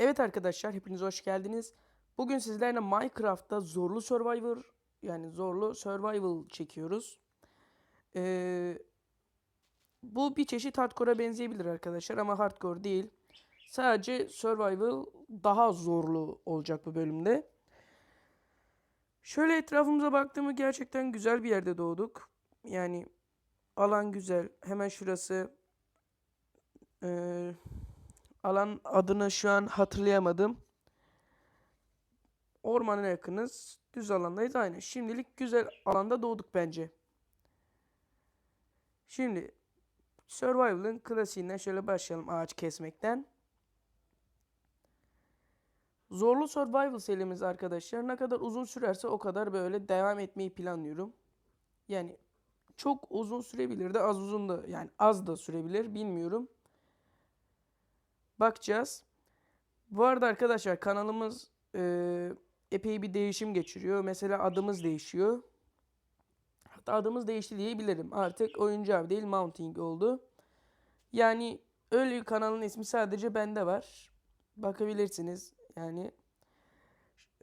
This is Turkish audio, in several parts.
Evet arkadaşlar hepiniz hoş geldiniz. Bugün sizlerle Minecraft'ta zorlu Survivor yani zorlu survival çekiyoruz. Ee, bu bir çeşit hardcore'a benzeyebilir arkadaşlar ama hardcore değil. Sadece survival daha zorlu olacak bu bölümde. Şöyle etrafımıza baktığımda gerçekten güzel bir yerde doğduk. Yani alan güzel. Hemen şurası. Ee, alan adını şu an hatırlayamadım. Ormana yakınız. Düz alandayız aynı. Şimdilik güzel alanda doğduk bence. Şimdi Survival'ın klasiğinden şöyle başlayalım ağaç kesmekten. Zorlu Survival serimiz arkadaşlar ne kadar uzun sürerse o kadar böyle devam etmeyi planlıyorum. Yani çok uzun sürebilir de az uzun da yani az da sürebilir bilmiyorum. Bakacağız. Bu arada arkadaşlar kanalımız e, epey bir değişim geçiriyor. Mesela adımız değişiyor. Hatta adımız değişti diyebilirim. Artık oyuncu abi değil Mounting oldu. Yani öyle bir kanalın ismi sadece bende var. Bakabilirsiniz. Yani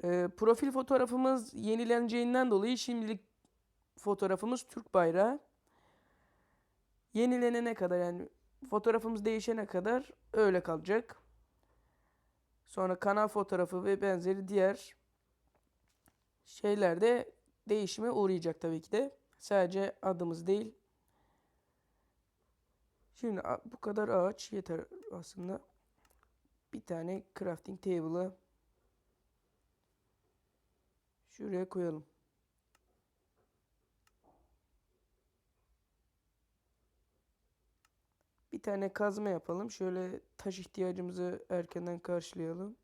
e, profil fotoğrafımız yenileneceğinden dolayı şimdilik fotoğrafımız Türk bayrağı. Yenilenene kadar yani fotoğrafımız değişene kadar öyle kalacak. Sonra kanal fotoğrafı ve benzeri diğer şeyler de değişime uğrayacak tabii ki de. Sadece adımız değil. Şimdi bu kadar ağaç yeter aslında. Bir tane crafting table'ı şuraya koyalım. Bir tane kazma yapalım. Şöyle taş ihtiyacımızı erkenden karşılayalım.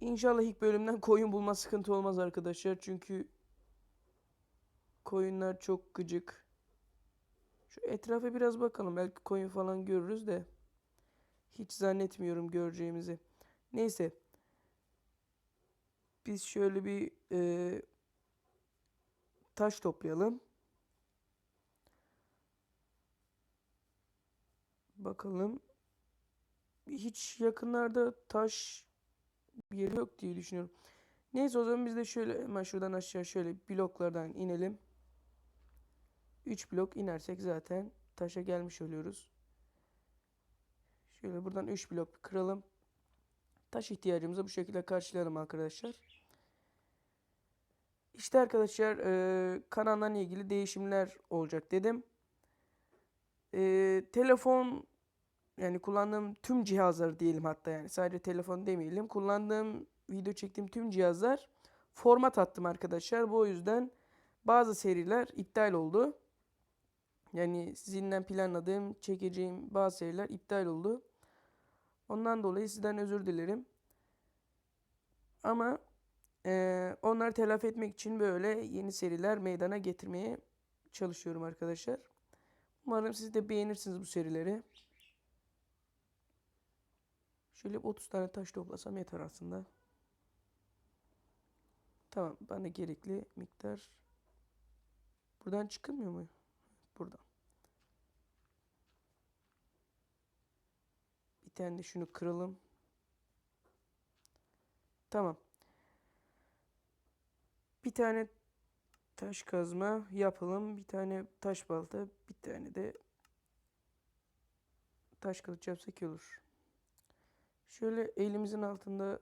İnşallah ilk bölümden koyun bulma sıkıntı olmaz arkadaşlar. Çünkü koyunlar çok gıcık. Şu etrafa biraz bakalım. Belki koyun falan görürüz de. Hiç zannetmiyorum göreceğimizi. Neyse. Biz şöyle bir e, taş toplayalım. Bakalım. Hiç yakınlarda taş bir yeri yok diye düşünüyorum. Neyse o zaman biz de şöyle hemen şuradan aşağı şöyle bloklardan inelim. 3 blok inersek zaten taşa gelmiş oluyoruz. Şöyle buradan 3 blok kıralım. Taş ihtiyacımızı bu şekilde karşılayalım arkadaşlar. İşte arkadaşlar e, kanallarla ilgili değişimler olacak dedim. E, telefon yani kullandığım tüm cihazlar diyelim hatta yani sadece telefon demeyelim. Kullandığım video çektiğim tüm cihazlar format attım arkadaşlar. Bu yüzden bazı seriler iptal oldu. Yani sizinle planladığım, çekeceğim bazı seriler iptal oldu. Ondan dolayı sizden özür dilerim. Ama onları telafi etmek için böyle yeni seriler meydana getirmeye çalışıyorum arkadaşlar. Umarım siz de beğenirsiniz bu serileri. Şöyle 30 tane taş toplasam yeter aslında. Tamam bana gerekli miktar. Buradan çıkılmıyor mu? Buradan. Bir tane de şunu kıralım. Tamam. Bir tane taş kazma yapalım. Bir tane taş balta. Bir tane de taş kılıç yapsak iyi olur. Şöyle elimizin altında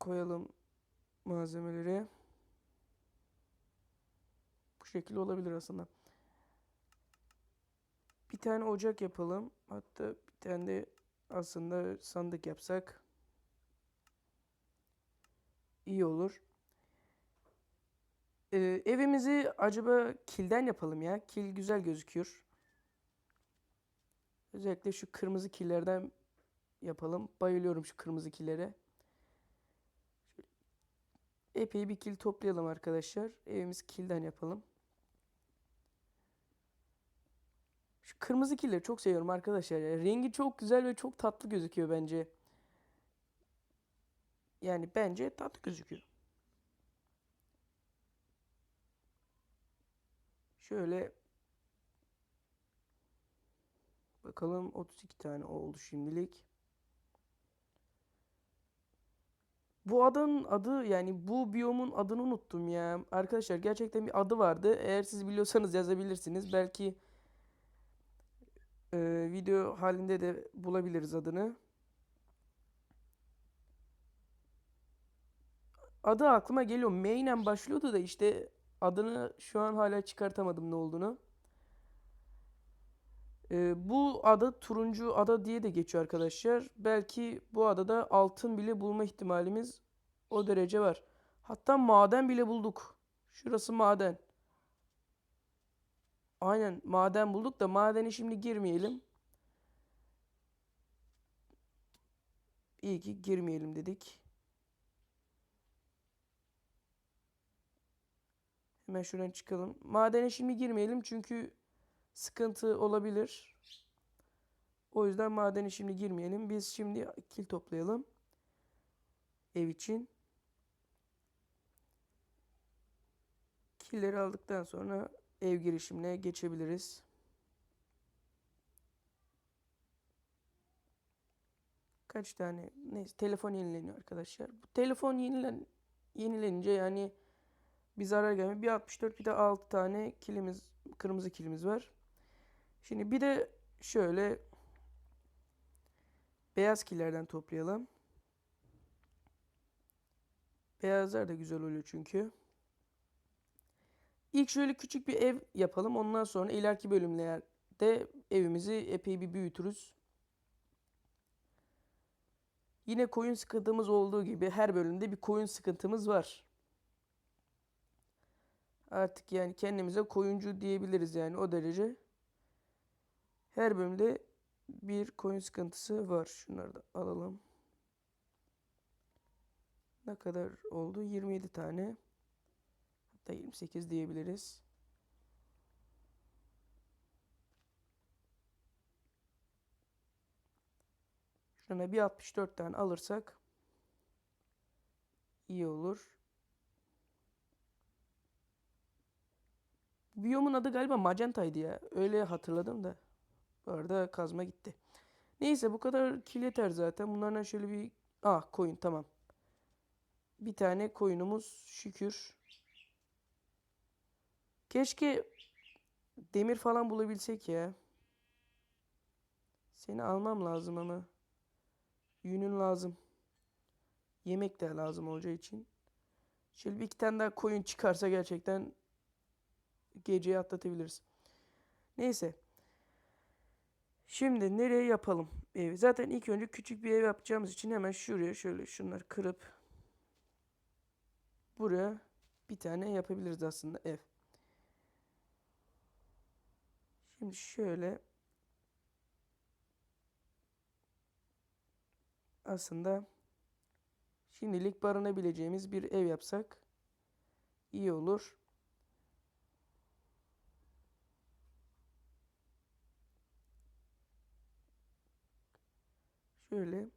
koyalım malzemeleri. Bu şekilde olabilir aslında. Bir tane ocak yapalım. Hatta bir tane de aslında sandık yapsak iyi olur. Ee, evimizi acaba kilden yapalım ya. Kil güzel gözüküyor. Özellikle şu kırmızı killerden yapalım. Bayılıyorum şu kırmızı killere. Şöyle epey bir kil toplayalım arkadaşlar. Evimizi kilden yapalım. Şu kırmızı killeri çok seviyorum arkadaşlar. ya. Rengi çok güzel ve çok tatlı gözüküyor bence. Yani bence tatlı gözüküyor. Şöyle Bakalım 32 tane oldu şimdilik. Bu adanın adı yani bu biyomun adını unuttum ya. Arkadaşlar gerçekten bir adı vardı. Eğer siz biliyorsanız yazabilirsiniz. Belki e, video halinde de bulabiliriz adını. Adı aklıma geliyor. M ile başlıyordu da işte adını şu an hala çıkartamadım ne olduğunu. Ee, bu ada turuncu ada diye de geçiyor arkadaşlar. Belki bu adada altın bile bulma ihtimalimiz o derece var. Hatta maden bile bulduk. Şurası maden. Aynen maden bulduk da madene şimdi girmeyelim. İyi ki girmeyelim dedik. Hemen şuradan çıkalım. Madene şimdi girmeyelim çünkü sıkıntı olabilir. O yüzden madene şimdi girmeyelim. Biz şimdi kil toplayalım. Ev için. Killeri aldıktan sonra ev girişimine geçebiliriz. Kaç tane? Neyse telefon yenileniyor arkadaşlar. Bu telefon yenilen yenilenince yani bir zarar gelmiyor. Bir 64 bir de 6 tane kilimiz kırmızı kilimiz var. Şimdi bir de şöyle beyaz killerden toplayalım. Beyazlar da güzel oluyor çünkü. İlk şöyle küçük bir ev yapalım. Ondan sonra ileriki bölümlerde evimizi epey bir büyütürüz. Yine koyun sıkıntımız olduğu gibi her bölümde bir koyun sıkıntımız var. Artık yani kendimize koyuncu diyebiliriz yani o derece. Her bölümde bir koyun sıkıntısı var. Şunları da alalım. Ne kadar oldu? 27 tane. Hatta 28 diyebiliriz. Şuna bir 64 tane alırsak iyi olur. Biyomun adı galiba Magenta'ydı ya. Öyle hatırladım da. Bu arada kazma gitti. Neyse bu kadar kil yeter zaten. Bunlardan şöyle bir... Ah koyun tamam. Bir tane koyunumuz şükür. Keşke demir falan bulabilsek ya. Seni almam lazım ama. Yünün lazım. Yemek de lazım olacağı için. Şöyle bir iki tane daha koyun çıkarsa gerçekten geceyi atlatabiliriz. Neyse. Şimdi nereye yapalım evi? Zaten ilk önce küçük bir ev yapacağımız için hemen şuraya şöyle şunları kırıp buraya bir tane yapabiliriz aslında ev. Şimdi şöyle aslında şimdilik barınabileceğimiz bir ev yapsak iyi olur. Şöyle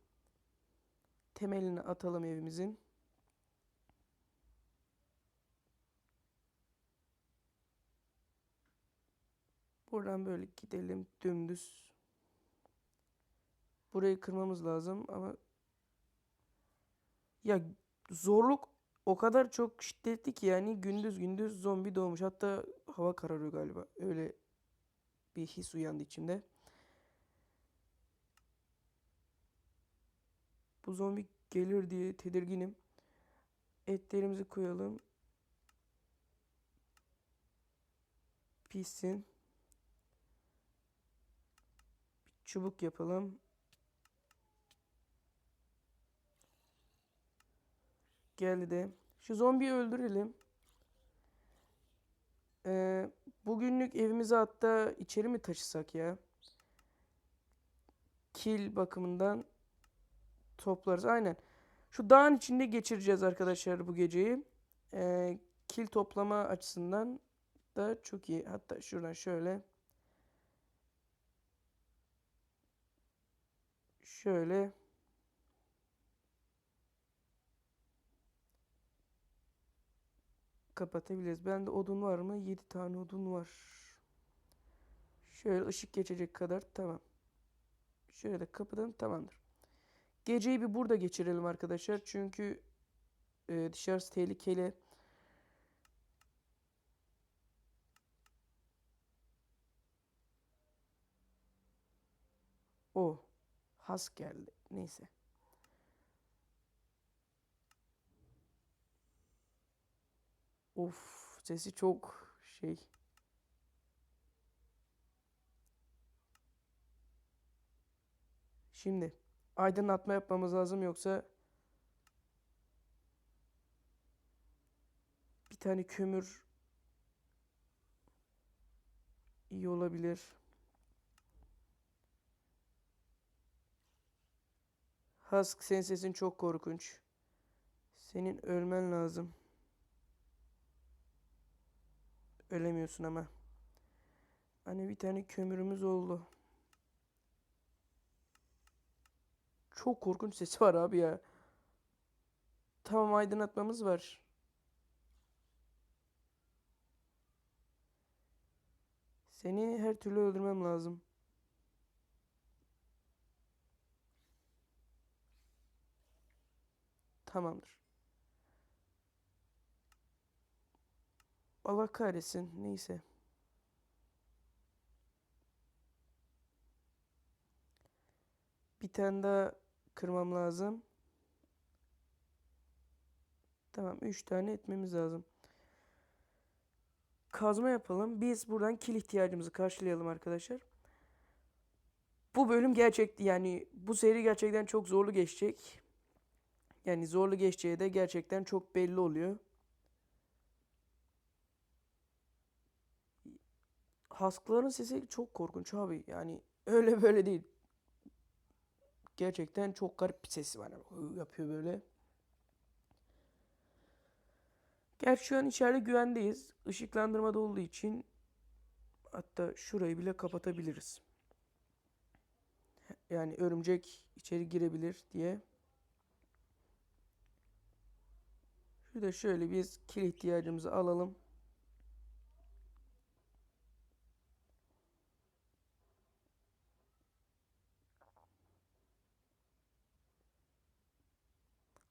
temelini atalım evimizin. Buradan böyle gidelim dümdüz. Burayı kırmamız lazım ama ya zorluk o kadar çok şiddetli ki yani gündüz gündüz zombi doğmuş. Hatta hava kararıyor galiba. Öyle bir his uyandı içimde. Bu zombi gelir diye tedirginim. Etlerimizi koyalım. Pişsin. Bir çubuk yapalım. Geldi de. Şu zombiyi öldürelim. Ee, bugünlük evimize hatta içeri mi taşısak ya? Kil bakımından toplarız. Aynen. Şu dağın içinde geçireceğiz arkadaşlar bu geceyi. Ee, kil toplama açısından da çok iyi. Hatta şuradan şöyle. Şöyle. Kapatabiliriz. Bende odun var mı? 7 tane odun var. Şöyle ışık geçecek kadar. Tamam. Şöyle de kapıdan tamamdır. Geceyi bir burada geçirelim arkadaşlar. Çünkü e, dışarısı tehlikeli. O. Has geldi. Neyse. Of sesi çok şey. Şimdi aydınlatma yapmamız lazım yoksa bir tane kömür iyi olabilir. Husk senin sesin çok korkunç. Senin ölmen lazım. Ölemiyorsun ama. Hani bir tane kömürümüz oldu. Çok korkunç sesi var abi ya. Tamam aydınlatmamız var. Seni her türlü öldürmem lazım. Tamamdır. Allah kahretsin. Neyse. Bir tane daha kırmam lazım. Tamam. Üç tane etmemiz lazım. Kazma yapalım. Biz buradan kil ihtiyacımızı karşılayalım arkadaşlar. Bu bölüm gerçekti yani bu seri gerçekten çok zorlu geçecek. Yani zorlu geçeceği de gerçekten çok belli oluyor. Haskların sesi çok korkunç abi. Yani öyle böyle değil. Gerçekten çok garip bir sesi var. Yapıyor böyle. Gerçi şu an içeride güvendeyiz. Işıklandırma da olduğu için hatta şurayı bile kapatabiliriz. Yani örümcek içeri girebilir diye. Şurada şöyle biz kil ihtiyacımızı alalım.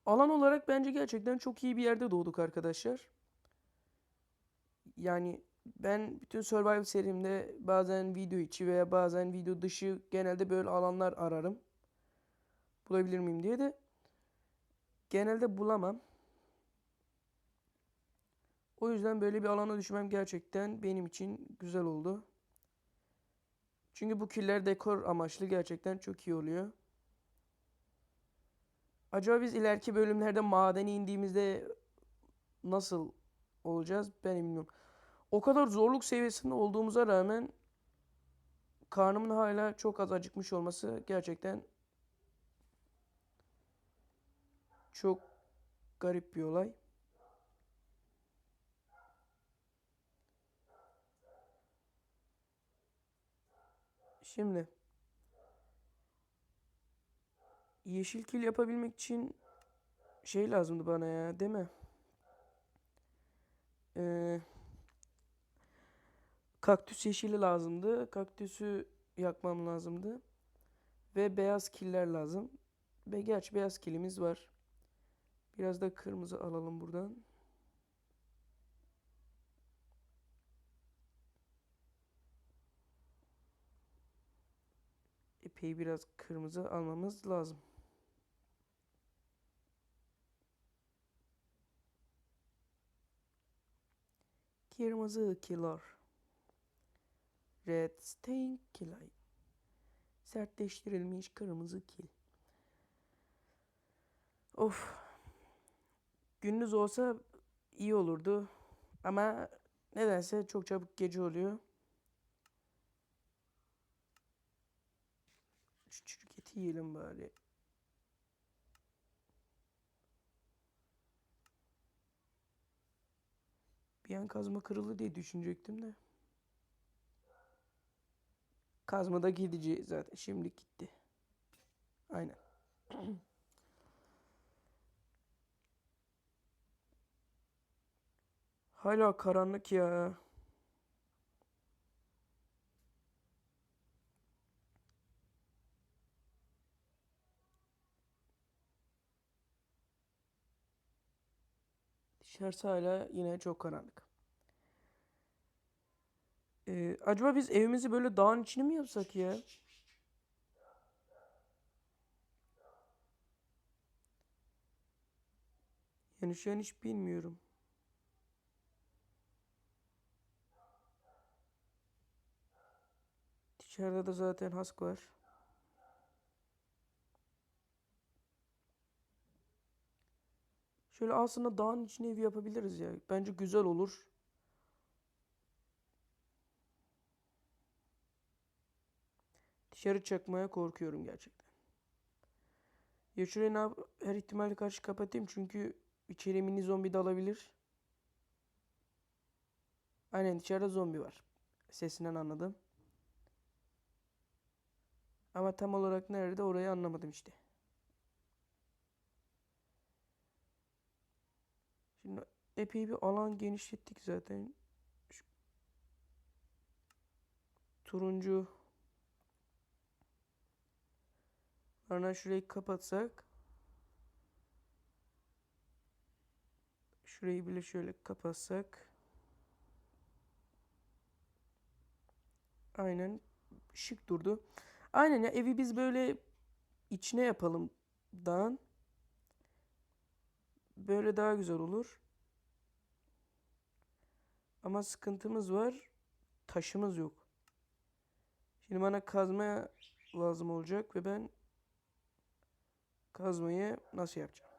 Alan olarak bence gerçekten çok iyi bir yerde doğduk arkadaşlar. Yani ben bütün Survival serimde bazen video içi veya bazen video dışı genelde böyle alanlar ararım. Bulabilir miyim diye de genelde bulamam. O yüzden böyle bir alana düşmem gerçekten benim için güzel oldu. Çünkü bu killer dekor amaçlı gerçekten çok iyi oluyor. Acaba biz ileriki bölümlerde madene indiğimizde nasıl olacağız ben bilmiyorum. O kadar zorluk seviyesinde olduğumuza rağmen karnımın hala çok az acıkmış olması gerçekten çok garip bir olay. Şimdi yeşil kil yapabilmek için şey lazımdı bana ya, değil mi? Ee, kaktüs yeşili lazımdı. Kaktüsü yakmam lazımdı. Ve beyaz killer lazım. Ve gerçi beyaz kilimiz var. Biraz da kırmızı alalım buradan. Epey biraz kırmızı almamız lazım. Kırmızı killer. Red stain killer. Sertleştirilmiş kırmızı kil. Of. Gündüz olsa iyi olurdu. Ama nedense çok çabuk gece oluyor. Çürük eti yiyelim bari. Bir an kazma kırıldı diye düşünecektim de. Kazma da gidici zaten. Şimdi gitti. Aynen. Hala karanlık ya. Dışarısı hala yine çok karanlık. Ee, acaba biz evimizi böyle dağın içine mi yapsak ya? Yani şu an hiç bilmiyorum. Dışarıda da zaten hask var. Şöyle aslında dağın içine ev yapabiliriz ya. Bence güzel olur. Dışarı çıkmaya korkuyorum gerçekten. Ya şurayı ne yap her ihtimale karşı kapatayım çünkü içeri mini zombi dalabilir. Aynen dışarıda zombi var. Sesinden anladım. Ama tam olarak nerede orayı anlamadım işte. Şimdi epey bir alan genişlettik zaten. Şu turuncu Sonra şurayı kapatsak. Şurayı bile şöyle kapatsak. Aynen şık durdu. Aynen ya evi biz böyle içine yapalım dağın. Böyle daha güzel olur. Ama sıkıntımız var. Taşımız yok. Şimdi bana kazma lazım olacak ve ben kazmayı nasıl yapacağım?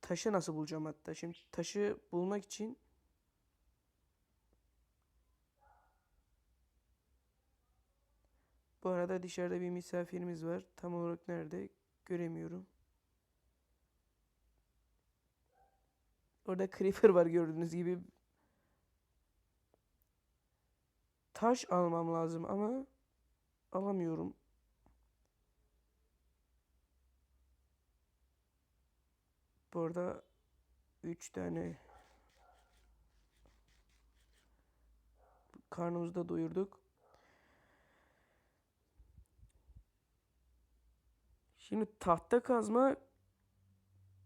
Taşı nasıl bulacağım hatta? Şimdi taşı bulmak için Bu arada dışarıda bir misafirimiz var. Tam olarak nerede göremiyorum. Orada creeper var gördüğünüz gibi. Taş almam lazım ama alamıyorum. Bu arada 3 tane karnımızı da doyurduk. Şimdi tahta kazma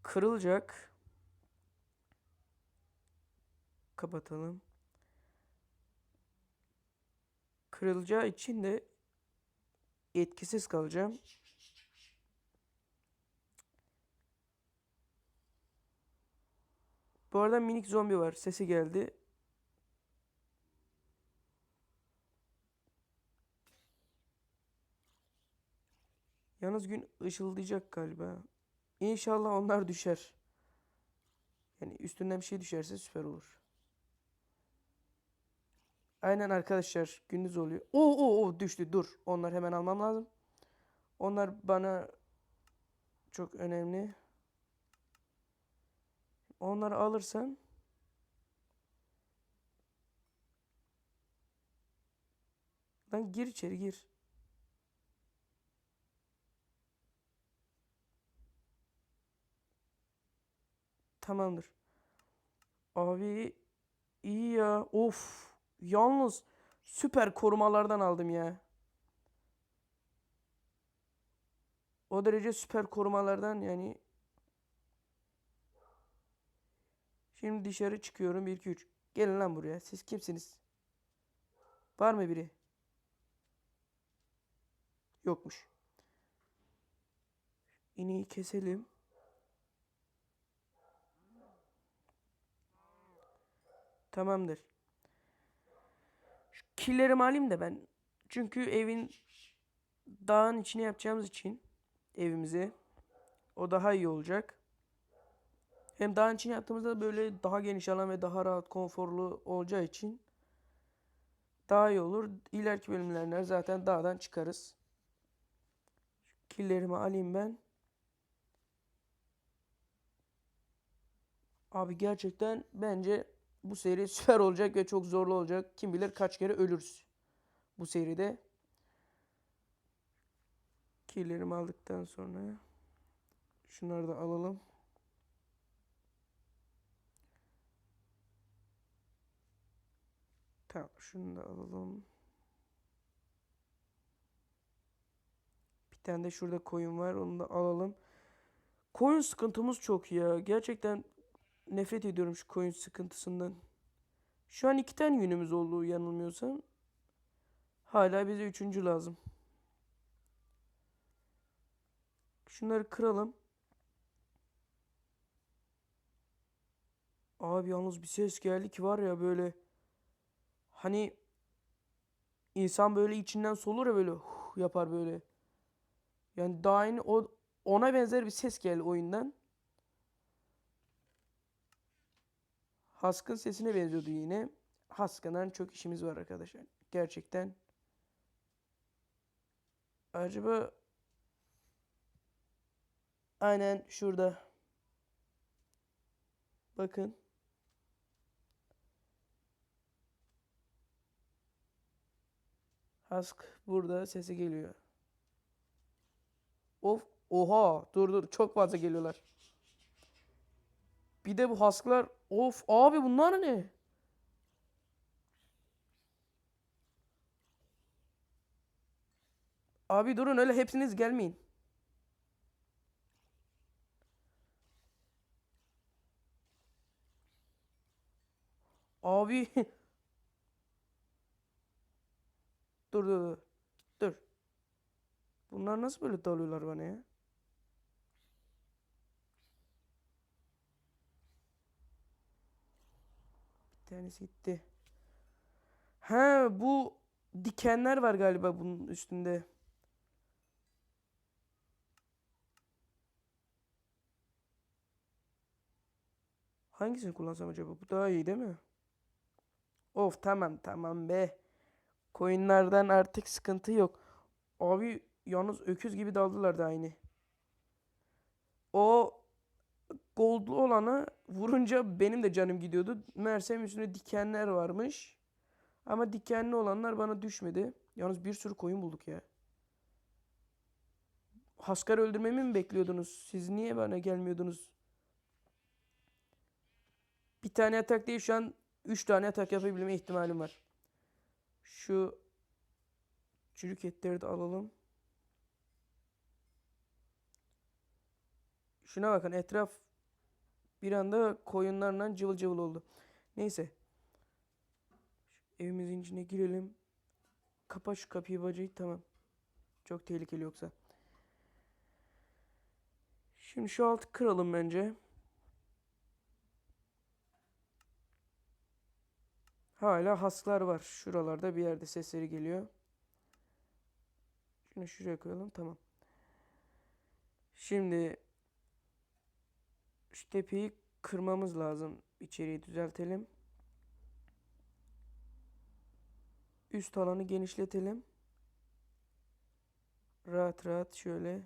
kırılacak. Kapatalım. Kırılacağı için de etkisiz kalacağım. Bu arada minik zombi var. Sesi geldi. Yalnız gün ışıldayacak galiba. İnşallah onlar düşer. Yani üstünden bir şey düşerse süper olur. Aynen arkadaşlar gündüz oluyor. Oo oo oo düştü dur. Onlar hemen almam lazım. Onlar bana çok önemli. Onları alırsam Lan gir içeri gir. Tamamdır. Abi iyi ya. Of. Yalnız süper korumalardan aldım ya. O derece süper korumalardan yani. Şimdi dışarı çıkıyorum. 1 2 3. Gelin lan buraya. Siz kimsiniz? Var mı biri? Yokmuş. İneği keselim. Tamamdır. Killerimi alayım da ben. Çünkü evin dağın içine yapacağımız için evimizi o daha iyi olacak. Hem dağın içine yaptığımızda böyle daha geniş alan ve daha rahat, konforlu olacağı için daha iyi olur. İleriki bölümlerinde zaten dağdan çıkarız. Killerimi alayım ben. Abi gerçekten bence bu seri süper olacak ve çok zorlu olacak. Kim bilir kaç kere ölürüz bu seride. Killerimi aldıktan sonra şunları da alalım. Tamam şunu da alalım. Bir tane de şurada koyun var onu da alalım. Coin sıkıntımız çok ya. Gerçekten nefret ediyorum şu coin sıkıntısından. Şu an iki tane yünümüz oldu yanılmıyorsam. Hala bize üçüncü lazım. Şunları kıralım. Abi yalnız bir ses geldi ki var ya böyle hani insan böyle içinden solur ya böyle huh yapar böyle. Yani daha yeni o ona benzer bir ses geldi oyundan. Hask'ın sesine benziyordu yine. Hask'ından çok işimiz var arkadaşlar. Gerçekten. Acaba aynen şurada. Bakın. Hask burada sesi geliyor. Of oha dur dur çok fazla geliyorlar. Bir de bu hasklar of abi bunlar ne? Abi durun öyle hepsiniz gelmeyin. Abi dur dur dur. Dur. Bunlar nasıl böyle dalıyorlar bana ya? Tanesi gitti. Ha bu dikenler var galiba bunun üstünde. Hangisini kullansam acaba? Bu daha iyi değil mi? Of tamam tamam be. Coinlerden artık sıkıntı yok. Abi yalnız öküz gibi daldılar da aynı. O goldlu olanı vurunca benim de canım gidiyordu. Meğersem üstünde dikenler varmış. Ama dikenli olanlar bana düşmedi. Yalnız bir sürü koyun bulduk ya. Haskar öldürmemi mi bekliyordunuz? Siz niye bana gelmiyordunuz? Bir tane atak değil şu an 3 tane atak yapabilme ihtimalim var. Şu çürük etleri de alalım. Şuna bakın etraf bir anda koyunlarla cıvıl cıvıl oldu. Neyse. Şu evimizin içine girelim. Kapa şu kapıyı bacayı tamam. Çok tehlikeli yoksa. Şimdi şu altı kıralım bence. Hala haslar var. Şuralarda bir yerde sesleri geliyor. Şunu şuraya koyalım. Tamam. Şimdi şu tepeyi kırmamız lazım. İçeriği düzeltelim. Üst alanı genişletelim. Rahat rahat şöyle.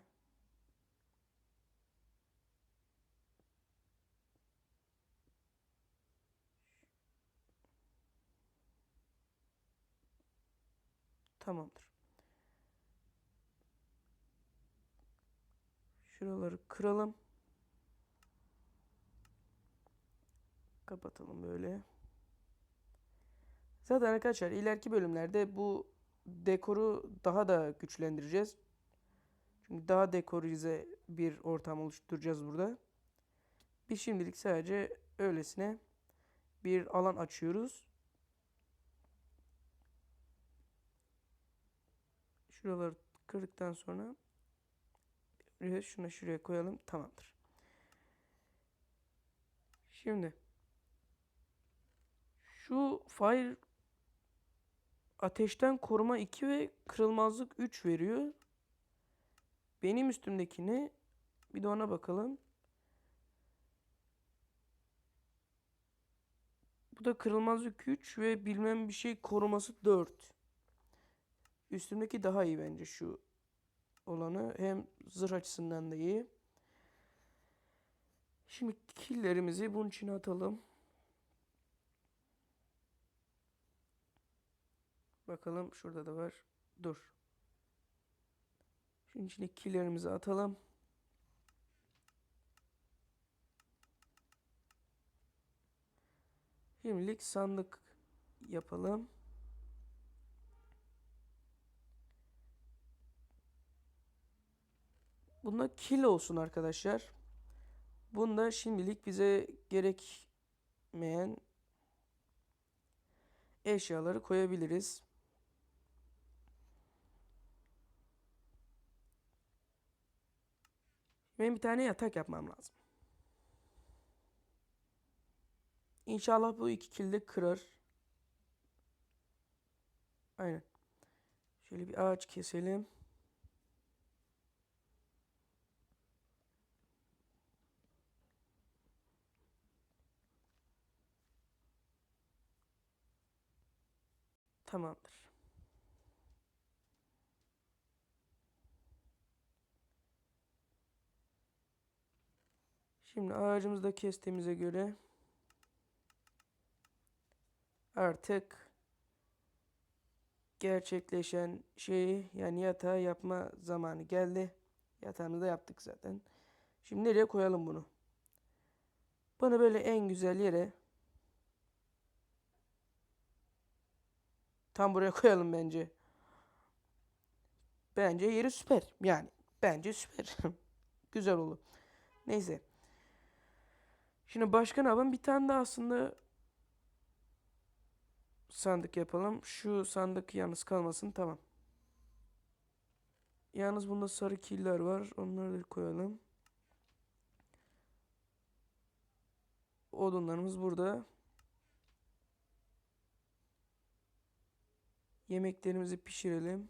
Tamamdır. Şuraları kıralım. Kapatalım böyle. Zaten arkadaşlar ileriki bölümlerde bu dekoru daha da güçlendireceğiz. Çünkü daha dekorize bir ortam oluşturacağız burada. Biz şimdilik sadece öylesine bir alan açıyoruz. Şuraları kırdıktan sonra şuna şuraya koyalım. Tamamdır. Şimdi şu fire ateşten koruma 2 ve kırılmazlık 3 veriyor. Benim üstümdekini bir de ona bakalım. Bu da kırılmazlık 3 ve bilmem bir şey koruması 4. Üstümdeki daha iyi bence şu olanı. Hem zırh açısından da iyi. Şimdi killlerimizi bunun içine atalım. Bakalım şurada da var. Dur. Şunun içine killerimizi atalım. Şimdilik sandık yapalım. Bunda kill olsun arkadaşlar. Bunda şimdilik bize gerekmeyen eşyaları koyabiliriz. Benim bir tane yatak yapmam lazım. İnşallah bu iki kilde kırar. Aynen. Şöyle bir ağaç keselim. Tamamdır. Şimdi ağacımızı da kestiğimize göre artık gerçekleşen şeyi yani yatağı yapma zamanı geldi. Yatağımızı da yaptık zaten. Şimdi nereye koyalım bunu? Bunu böyle en güzel yere tam buraya koyalım bence. Bence yeri süper. Yani bence süper. Güzel olur. Neyse. Şimdi başka ne yapalım? Bir tane de aslında sandık yapalım. Şu sandık yalnız kalmasın. Tamam. Yalnız bunda sarı killer var. Onları da koyalım. Odunlarımız burada. Yemeklerimizi pişirelim.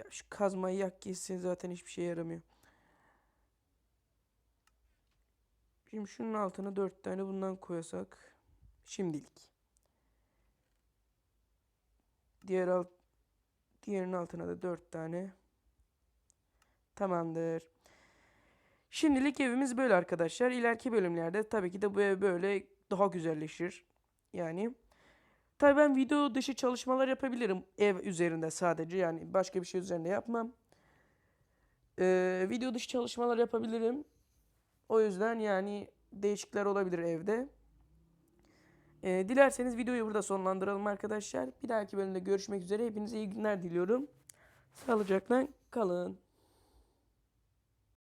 Ya şu kazmayı yak gitsin zaten hiçbir şey yaramıyor. Şimdi şunun altına dört tane bundan koyasak. Şimdilik. Diğer alt, diğerinin altına da dört tane. Tamamdır. Şimdilik evimiz böyle arkadaşlar. İleriki bölümlerde tabii ki de bu ev böyle daha güzelleşir. Yani tabii ben video dışı çalışmalar yapabilirim ev üzerinde sadece. Yani başka bir şey üzerinde yapmam. Ee, video dışı çalışmalar yapabilirim. O yüzden yani değişiklikler olabilir evde. Ee, dilerseniz videoyu burada sonlandıralım arkadaşlar. Bir dahaki bölümde görüşmek üzere. Hepinize iyi günler diliyorum. Sağlıcakla kalın.